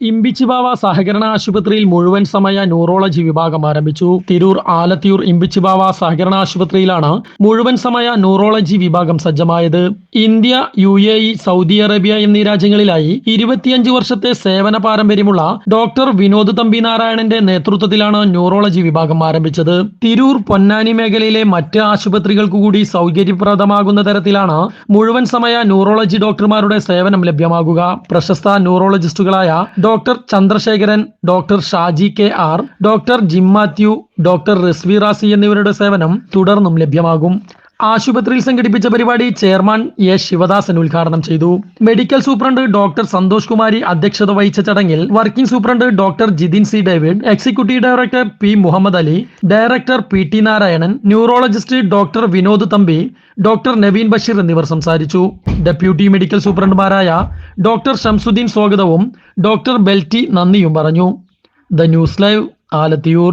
ഇമ്പിച്ചിബാവ സഹകരണ ആശുപത്രിയിൽ മുഴുവൻ സമയ ന്യൂറോളജി വിഭാഗം ആരംഭിച്ചു. തിരൂർ ആലത്തിയൂർ ഇമ്പിച്ചിബാവ സഹകരണ ആശുപത്രിയിലാണ് മുഴുവൻ സമയ ന്യൂറോളജി വിഭാഗം സജ്ജമായത്. India U A E Saudi Arabia എന്നീ രാജ്യങ്ങളിലായി ഇരുപത്തിയഞ്ച് വർഷത്തെ സേവന പാരമ്പര്യമുള്ള ഡോക്ടർ വിനോദ് തമ്പി നാരായണന്റെ നേതൃത്വത്തിലാണ് ന്യൂറോളജി വിഭാഗം ആരംഭിച്ചത്. തിരൂർ പൊന്നാനി മേഖലയിലെ മറ്റ് ആശുപത്രികൾക്ക് കൂടി സൗകര്യപ്രദമാകുന്ന തരത്തിലാണ് മുഴുവൻ സമയ ന്യൂറോളജി ഡോക്ടർമാരുടെ സേവനം ലഭ്യമാകുക. പ്രശസ്ത ന്യൂറോളജിസ്റ്റുകളായ doctor Chandrasekharan doctor Shaji K R doctor Jim Mathew doctor Rizvi Razi എന്നിവരുടെ സേവനം തുടർന്നും ലഭ്യമാകും. ആശുപത്രിയിൽ സംഘടിപ്പിച്ച പരിപാടി ചെയർമാൻ എ ശിവദാസൻ ഉദ്ഘാടനം ചെയ്തു. Medical superintendent doctor Santhosh Kumari അധ്യക്ഷത വഹിച്ച ചടങ്ങിൽ working superintendent doctor Jithin C David executive director P Muhammad Ali director P T Narayanan neurologist doctor Vinod Thampi doctor Naveen Basheer എന്നിവർ സംസാരിച്ചു. ഡെപ്യൂട്ടി മെഡിക്കൽ സൂപ്രണ്ടുമാരായ doctor Shamsuddin സ്വാഗതവും doctor Belty നന്ദിയും പറഞ്ഞു. The news live Alathiyur.